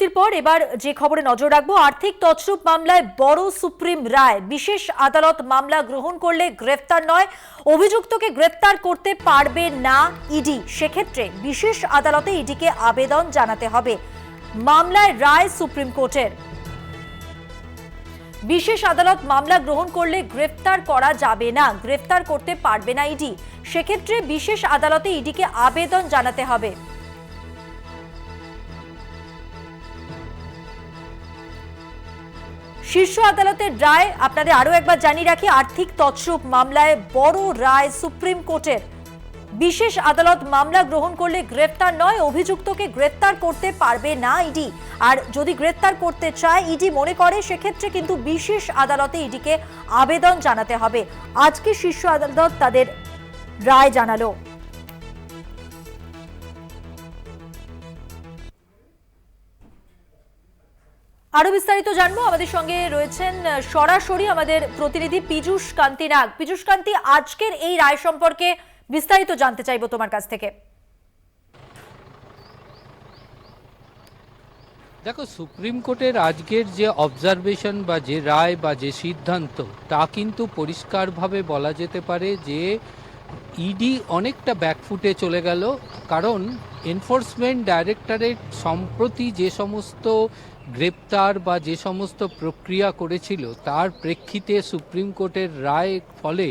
বিরতির পর এবার যে খবরে নজর রাখব, আর্থিক তছরূপ মামলায় বড় সুপ্রিম রায়। বিশেষ আদালত মামলা গ্রহণ করলে গ্রেফতার নয়, অভিযুক্তকে গ্রেফতার করতে পারবে না ইডি। সেক্ষেত্রে বিশেষ আদালতে ইডিকে আবেদন জানাতে হবে। মামলায় রায় সুপ্রিম কোর্টের। বিশেষ আদালত মামলা গ্রহণ করলে গ্রেফতার করা যাবে না, গ্রেফতার করতে পারবে না ইডি। সেক্ষেত্রে বিশেষ আদালতে ইডিকে আবেদন জানাতে হবে। শীর্ষ আদালতের রায় আপনাদের আরও একবার জানিয়ে রাখি, আর্থিক তছরূপ মামলায় বড় রায় সুপ্রিম কোর্টের। বিশেষ আদালত মামলা গ্রহণ করলে গ্রেফতার নয়, অভিযুক্তকে গ্রেফতার করতে পারবে না ইডি। আর যদি গ্রেফতার করতে চায় ইডি মনে করে, সেক্ষেত্রে কিন্তু বিশেষ আদালতে ইডিকে আবেদন জানাতে হবে। আজকে শীর্ষ আদালত তাদের রায় জানালো। আরও বিস্তারিত জানব। আমাদের সঙ্গে রয়েছেন সরাসরি আমাদের প্রতিনিধি পীযূষ কান্তি নাগ। পীযূষ কান্তি, আজকের এই রায় সম্পর্কে বিস্তারিত জানতে চাইব তোমার কাছ থেকে। দেখো, সুপ্রিম কোর্টের আজকের যে অবজারভেশন বা যে রায় বা যে সিদ্ধান্ত, তা কিন্তু পরিষ্কারভাবে বলা যেতে পারে যে ইডি অনেকটা ব্যাকফুটে চলে গেল, কারণ এনফোর্সমেন্ট ডাইরেক্টরেট সম্প্রতি যে সমস্ত গ্রেপ্তার বা যে সমস্ত প্রক্রিয়া করেছিল, তার প্রেক্ষিতে সুপ্রিম কোর্টের রায় ফলে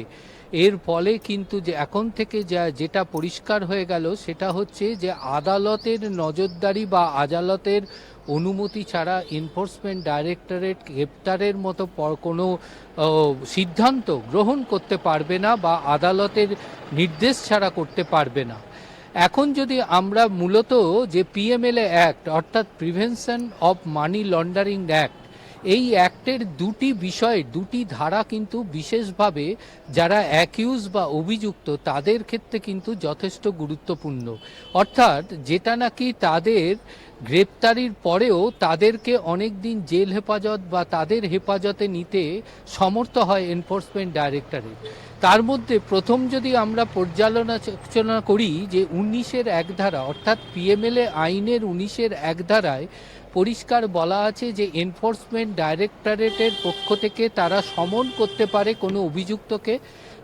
এর ফলে কিন্তু যে এখন থেকে যা যেটা পরিষ্কার হয়ে গেল সেটা হচ্ছে যে আদালতের নজরদারি বা আদালতের অনুমতি ছাড়া এনফোর্সমেন্ট ডাইরেক্টরেট গ্রেপ্তারের মতো কোনো সিদ্ধান্ত গ্রহণ করতে পারবে না বা আদালতের নির্দেশ ছাড়া করতে পারবে না। এখন যদি আমরা মূলত যে পিএমএলএ অ্যাক্ট অর্থাৎ prevention of money laundering act এই অ্যাক্টের দুটি বিষয়, দুটি ধারা কিন্তু বিশেষভাবে যারা অ্যাকিউজ বা অভিযুক্ত, তাদের ক্ষেত্রে কিন্তু যথেষ্ট গুরুত্বপূর্ণ। অর্থাৎ যেটা নাকি তাদের গ্রেপ্তারির পরেও তাদেরকে অনেক দিন জেল হেফাজত বা তাদের হেফাজতে নিতে সমর্থ হয় এনফোর্সমেন্ট ডাইরেক্টরেট। তার মধ্যে প্রথম যদি আমরা পর্যালোচনা করি যে উনিশের এক ধারা, অর্থাৎ পিএমএলএ আইনের উনিশের এক ধারায় পরিষ্কার বলা আছে যে এনফোর্সমেন্ট ডাইরেক্টরেটের পক্ষ থেকে তারা সমন করতে পারে কোনো অভিযুক্তকে,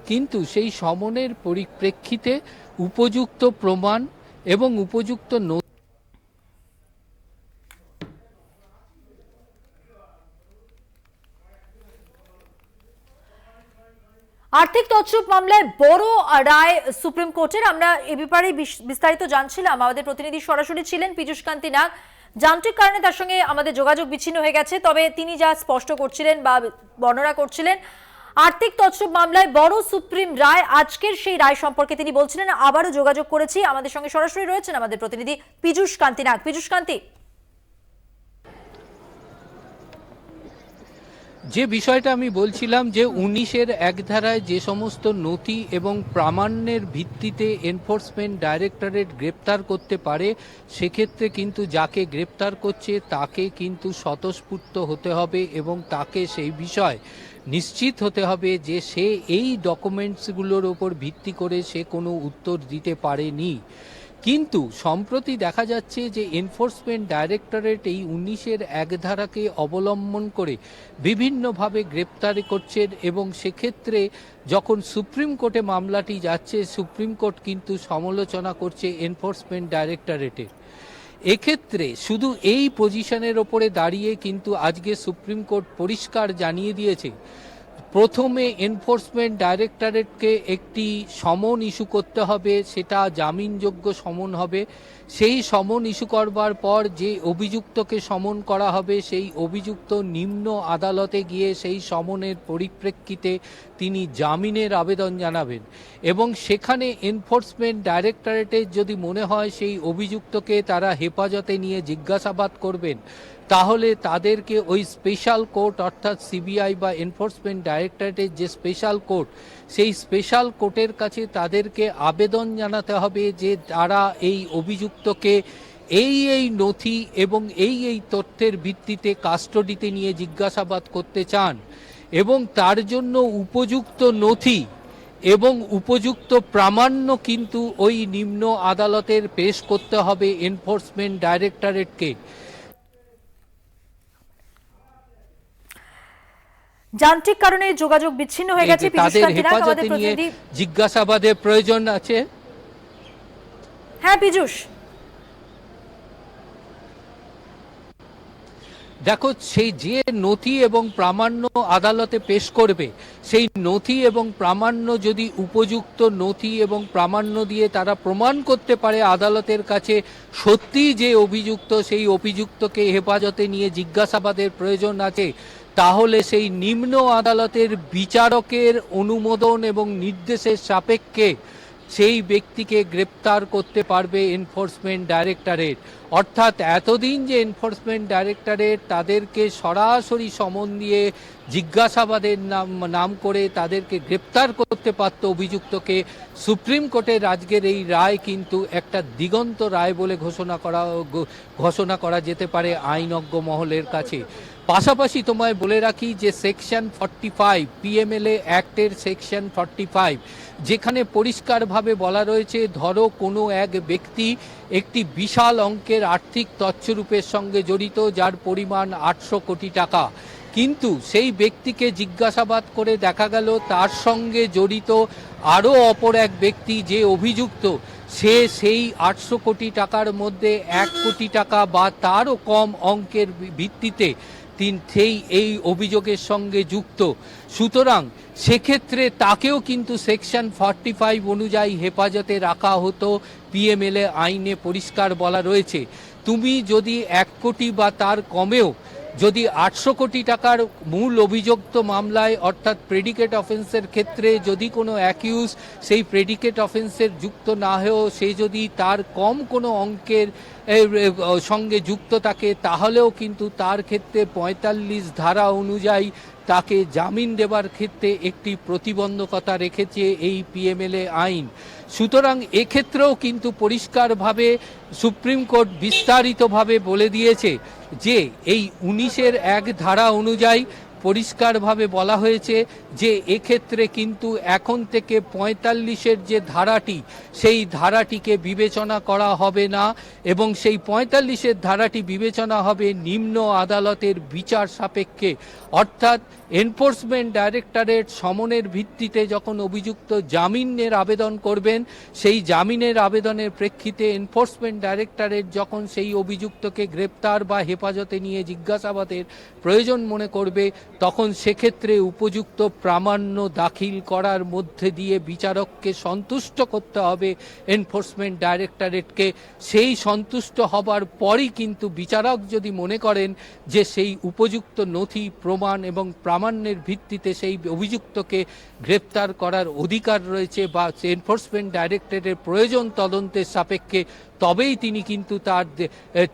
কিন্তু সেই সমনের পরিপ্রেক্ষিতে উপযুক্ত প্রমাণ এবং উপযুক্ত আর্থিক তছরূপ মামলায় বড় রায় সুপ্রিম কোর্টের। আমরা এ ব্যাপারে বিস- বিস্তারিত জানছিলাম। আমাদের প্রতিনিধি সরাসরি ছিলেন পীযূষ কান্তি নাগ। যান্ত্রিক কারণে তার সঙ্গে আমাদের যোগাযোগ বিচ্ছিন্ন হয়ে গেছে, তবে তিনি যা স্পষ্ট করছিলেন বা বর্ণনা করছিলেন, আর্থিক তছরূপ মামলায় বড় সুপ্রিম রায়, আজকের সেই রায় সম্পর্কে তিনি বলছিলেন, আবারও যোগাযোগ করেছি। আমাদের সঙ্গে সরাসরি রয়েছেন আমাদের প্রতিনিধি পীযুষ কান্তি নাগ। পীযুষ কান্তি। যে বিষয়টা আমি বলছিলাম যে উনিশের এক ধারায় যে সমস্ত নথি এবং প্রামাণ্যের ভিত্তিতে এনফোর্সমেন্ট ডাইরেক্টরেট গ্রেপ্তার করতে পারে, সেক্ষেত্রে কিন্তু যাকে গ্রেপ্তার করছে তাকে কিন্তু স্বতঃস্ফূর্ত হতে হবে এবং তাকে সেই বিষয় নিশ্চিত হতে হবে যে সে এই ডকুমেন্টসগুলোর ওপর ভিত্তি করে সে কোনো উত্তর দিতে পারেনি। কিন্তু সম্প্রতি দেখা যাচ্ছে যে এনফোর্সমেন্ট ডাইরেক্টরেট এই উনিশের এক ধারাকে অবলম্বন করে বিভিন্নভাবে গ্রেপ্তারি করছেন এবং সেক্ষেত্রে যখন সুপ্রিম কোর্টে মামলাটি যাচ্ছে, সুপ্রিম কোর্ট কিন্তু সমালোচনা করছে এনফোর্সমেন্ট ডাইরেক্টরেটের। এক্ষেত্রে শুধু এই পজিশনের ওপরে দাঁড়িয়ে কিন্তু আজকে সুপ্রিম কোর্ট পরিষ্কার জানিয়ে দিয়েছে প্রথমে এনফোর্সমেন্ট ডাইরেক্টরেটকে একটি সমন ইস্যু করতে হবে, সেটা জামিনযোগ্য সমন হবে। সেই সমন ইস্যু করবার পর যে অভিযুক্তকে সমন করা হবে, সেই অভিযুক্ত নিম্ন আদালতে গিয়ে সেই সমনের পরিপ্রেক্ষিতে তিনি জামিনের আবেদন জানাবেন। এবং সেখানে এনফোর্সমেন্ট ডাইরেক্টরেটের যদি মনে হয় সেই অভিযুক্তকে তারা হেফাজতে নিয়ে জিজ্ঞাসাবাদ করবেন তাহলে তাদেরকে ওই স্পেশাল কোর্ট অর্থাৎ সিবিআই বা এনফোর্সমেন্ট ডাইরেক্টরেটের যে স্পেশাল কোর্ট সেই স্পেশাল কোর্টের কাছে তাদেরকে আবেদন জানাতে হবে যে তারা এই অভিযুক্তকে এই এই নথি এবং এই এই তথ্যের ভিত্তিতে কাস্টডিতে নিয়ে জিজ্ঞাসাবাদ করতে চান এবং তার জন্য উপযুক্ত নথি এবং উপযুক্ত প্রামাণ্য কিন্তু ওই নিম্ন আদালতের পেশ করতে হবে এনফোর্সমেন্ট ডাইরেক্টরেটকে যান্ত্রিক কারণে যোগাযোগ বিচ্ছিন্ন হয়ে গেছে তাদের হেফাজতে নিয়ে জিজ্ঞাসাবাদের প্রয়োজন আছে? হ্যাঁ পীযূষ দেখো সেই যে নথি এবং প্রামাণ্য আদালতে পেশ করবে সেই নথি এবং প্রামাণ্য যদি উপযুক্ত নথি এবং প্রামাণ্য দিয়ে তারা প্রমাণ করতে পারে আদালতের কাছে সত্যি যে অভিযুক্ত সেই অভিযুক্তকে হেফাজতে নিয়ে জিজ্ঞাসাবাদের প্রয়োজন আছে তাহলে সেই নিম্ন আদালতের বিচারকের অনুমোদন এবং নির্দেশের সাপেক্ষে সেই ব্যক্তিকে গ্রেপ্তার করতে পারবে এনফোর্সমেন্ট ডাইরেক্টরেট। অর্থাৎ এতদিন যে এনফোর্সমেন্ট ডাইরেক্টরেট তাদেরকে সরাসরি সমন দিয়ে জিজ্ঞাসাবাদের নাম নাম করে তাদেরকে গ্রেপ্তার করতে পারত অভিযুক্তকে, সুপ্রিম কোর্টের আজকের এই রায় কিন্তু একটা দিগন্ত রায় বলে ঘোষণা করা ঘোষণা করা যেতে পারে আইনজ্ঞ মহলের কাছে। পাশাপাশি তোমায় বলে রাখি যে সেকশন ফর্টি ফাইভ পিএমএলএ অ্যাক্টের সেকশন ফর্টি ফাইভ যেখানে পরিষ্কারভাবে বলা রয়েছে, ধরো কোনো এক ব্যক্তি একটি বিশাল অঙ্কের আর্থিক তচ্ছরূপের সঙ্গে জড়িত, যার পরিমাণ আটশো কোটি টাকা। কিন্তু সেই ব্যক্তিকে জিজ্ঞাসাবাদ করে দেখা গেল, তার সঙ্গে জড়িত আরও অপর এক ব্যক্তি যে অভিযুক্ত, সে সেই আটশো কোটি টাকার মধ্যে এক কোটি টাকা বা তারও কম অঙ্কের ভিত্তিতে তিন সেই এই অভিযোগের সঙ্গে যুক্ত। সুতরাং সেক্ষেত্রে তাকেও কিন্তু সেকশন ফর্টি ফাইভ অনুযায়ী হেফাজতে রাখা হতো। পিএমএলএ আইনে পরিষ্কার বলা রয়েছে। তুমি যদি এক কোটি বা তার কমেও যদি আটশো কোটি টাকার মূল অভিযুক্ত মামলায়, অর্থাৎ প্রেডিকেট অফেন্সের ক্ষেত্রে যদি কোনো অ্যাকিউজ সেই প্রেডিকেট অফেন্সের যুক্ত না হয়েও, সে যদি তার কম কোনো অঙ্কের সঙ্গে যুক্ত থাকে, তাহলেও কিন্তু তার ক্ষেত্রে পঁয়তাল্লিশ ধারা অনুযায়ী তাকে জামিন দেবার ক্ষেত্রে একটি প্রতিবন্ধকতা রেখেছে এই পিএমএলএ আইন। সুতরাং এক্ষেত্রেও কিন্তু পরিষ্কারভাবে সুপ্রিম কোর্ট বিস্তারিতভাবে বলে দিয়েছে যে এই উনিশের এক ধারা অনুযায়ী পরিষ্কারভাবে বলা হয়েছে যে এক্ষেত্রে কিন্তু এখন থেকে পঁয়তাল্লিশের যে ধারাটি, সেই ধারাটিকে বিবেচনা করা হবে না এবং সেই পঁয়তাল্লিশের ধারাটি বিবেচনা হবে নিম্ন আদালতের বিচার সাপেক্ষে। অর্থাৎ এনফোর্সমেন্ট ডাইরেক্টরেট সমনের ভিত্তিতে যখন অভিযুক্ত জামিনের আবেদন করবেন, সেই জামিনের আবেদনের প্রেক্ষিতে এনফোর্সমেন্ট ডাইরেক্টরেট যখন সেই অভিযুক্তকে গ্রেপ্তার বা হেফাজতে নিয়ে জিজ্ঞাসাবাদের প্রয়োজন মনে করবে তখন সেক্ষেত্রে উপযুক্ত প্রামাণ্য দাখিল করার মধ্যে দিয়ে বিচারককে সন্তুষ্ট করতে হবে এনফোর্সমেন্ট ডাইরেক্টরেটকে। সেই সন্তুষ্ট হবার পরই কিন্তু বিচারক যদি মনে করেন যে সেই উপযুক্ত নথি, প্রমাণ এবং প্রামাণ্যের ভিত্তিতে সেই অভিযুক্তকে গ্রেপ্তার করার অধিকার রয়েছে বা এনফোর্সমেন্ট ডাইরেক্টরেটের প্রয়োজন তদন্তের সাপেক্ষে, তবেই তিনি কিন্তু তার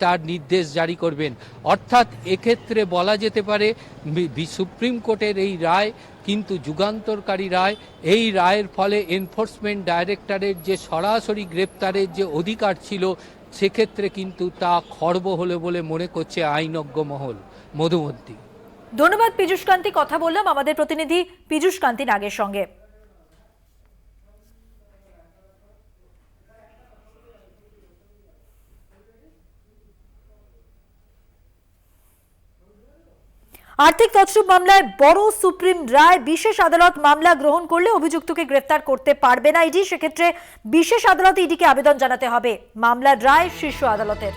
তার নির্দেশ জারি করবেন। অর্থাৎ এক্ষেত্রে বলা যেতে পারে সুপ্রিম কোর্টের এই রায় কিন্তু যুগান্তরকারী রায়। এই রায়ের ফলে এনফোর্সমেন্ট ডাইরেক্টরের যে সরাসরি গ্রেপ্তারের যে অধিকার ছিল, সেক্ষেত্রে কিন্তু তা খর্ব হলো বলে মনে করছে আইনজ্ঞ মহল। মধুমন্তী ধন্যবাদ পীযুষকান্তি কথা বললাম আমাদের প্রতিনিধি পীযুষকান্তি নাগের সঙ্গে। আর্থিক তছরূপ মামলায় বড় সুপ্রিম রায়, বিশেষ আদালত মামলা গ্রহণ করলে অভিযুক্তকে গ্রেফতার করতে পারবে না ইডি। সেক্ষেত্রে বিশেষ আদালতে ইডিকে আবেদন জানাতে হবে। মামলার রায় শীর্ষ আদালতের।